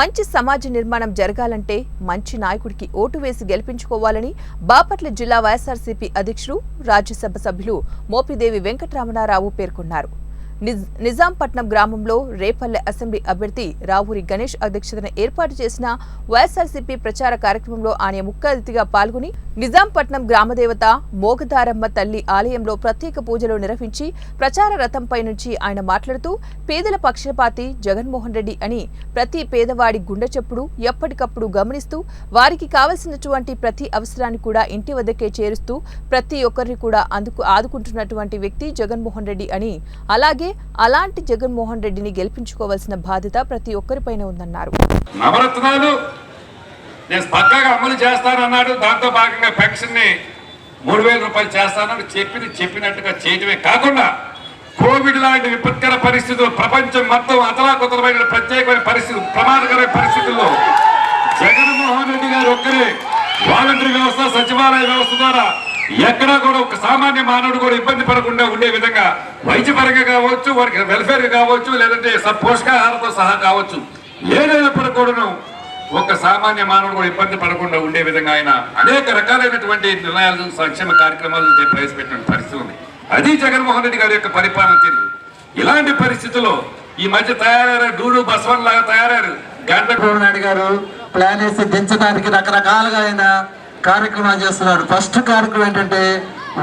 మంచి సమాజ నిర్మాణం జరగాలంటే మంచి నాయకుడికి ఓటు వేసి గెలిపించుకోవాలని బాపట్ల జిల్లా వైఎస్ఆర్సీపీ అధ్యక్షుడు రాజ్యసభ సభ్యులు మోపిదేవి వెంకటరమణారావు పేర్కొన్నారు. నిజాంపట్నం గ్రామంలో రేపల్లె అసెంబ్లీ అభ్యర్థి రావూరి గణేష్ అధ్యక్షతన ఏర్పాటు చేసిన వైఎస్ఆర్సీపీ ప్రచార కార్యక్రమంలో ఆయన ముఖ్య అతిథిగా పాల్గొని నిజాంపట్నం గ్రామదేవత మోగదారమ్మ తల్లి ఆలయంలో ప్రత్యేక పూజలు నిర్వహించి ప్రచార రథంపై నుంచి ఆయన మాట్లాడుతూ పేదల పక్షపాతి జగన్మోహన్ రెడ్డి అని ప్రతి పేదవాడి గుండె చప్పుడు ఎప్పటికప్పుడు గమనిస్తూ వారికి కావలసినటువంటి ప్రతి అవసరాన్ని కూడా ఇంటి వద్దకే చేరుస్తూ ప్రతి ఒక్కరిని కూడా అందుకు ఆదుకుంటున్నటువంటి వ్యక్తి జగన్మోహన్ రెడ్డి అని. అలాగే అలాగే అలాంటి జగన్మోహన్ రెడ్డిని గెలిపించుకోవాల్సిన బాధ్యత ప్రతి ఒక్కరిపైన ఉందన్నారు. నవరత్నాలు నేను పక్కాగా అమలు చేస్తానన్నాడు. దాంతో భాగంగా పెన్షన్ని మూడు వేల రూపాయలు చేస్తానని చెప్పింది చెప్పినట్టుగా చేయటమే కాకుండా కోవిడ్ లాంటి విపత్కర పరిస్థితులు ప్రపంచం మొత్తం అతలాకుతలమైన ప్రత్యేకమైన పరిస్థితులు ప్రమాదకరమైన పరిస్థితుల్లో జగన్మోహన్ రెడ్డి గారు ఒక్కరే. వాలంటరీ వ్యవస్థ సచివాలయ వ్యవస్థ ద్వారా ఎక్కడా కూడా ఒక సామాన్య మానవుడు కూడా ఇబ్బంది పడకుండా ఉండే విధంగా వైద్యపరంగా కావచ్చు వారికి వెల్ఫేర్ కావచ్చు లేదంటే పోషకాహారంతో సహా కావచ్చు. ఏదైనప్పుడు కూడాను ఒక సామాన్య మానవుడు కూడా ఇబ్బంది పడకుండా ఉండే విధంగా ఆయన అనేక రకాలైనటువంటి నిర్ణయాలు సంక్షేమ కార్యక్రమాలు ప్రవేశపెట్టిన పరిస్థితి ఉంది. అది జగన్మోహన్ రెడ్డి గారి యొక్క పరిపాలన తీరు ఇలాంటి పరిస్థితుల్లో ఈ మధ్య తయారయ్యారు డూడు బస్వన్ లాగా తయారయ్యారు. గంట నాయుడు గారు ప్లాన్ వేసి దించడానికి రకరకాలుగా ఆయన కార్యక్రమాలు చేస్తున్నాడు ఫస్ట్ కార్యక్రమం ఏంటంటే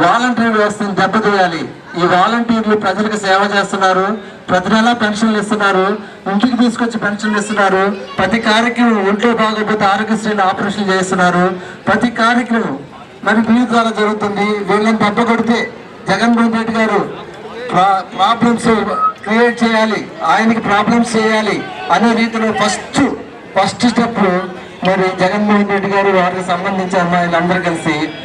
వాలంటీర్ వ్యవస్థను దెబ్బతీయాలి. ఈ వాలంటీర్లు ప్రజలకు సేవ చేస్తున్నారు. ప్రతి నెల పెన్షన్లు ఇస్తున్నారు. ఇంటికి తీసుకొచ్చి పెన్షన్లు ఇస్తున్నారు. ప్రతి కార్యక్రమం ఒంట్లో బాగోకపోతే ఆరోగ్యశ్రీలు ఆపరేషన్ చేస్తున్నారు ప్రతి కార్యక్రమం మరి వీళ్ళ ద్వారా జరుగుతుంది. వీళ్ళని దెబ్బ కొడితే జగన్మోహన్ రెడ్డి గారు ప్రాబ్లమ్స్ క్రియేట్ చేయాలి. ఆయనకి ప్రాబ్లమ్స్ చేయాలి అనే రీతిలో ఫస్ట్ ఫస్ట్ స్టెప్ మరి జగన్మోహన్ రెడ్డి గారు వారికి సంబంధించి అమ్మాయిలందరూ కలిసి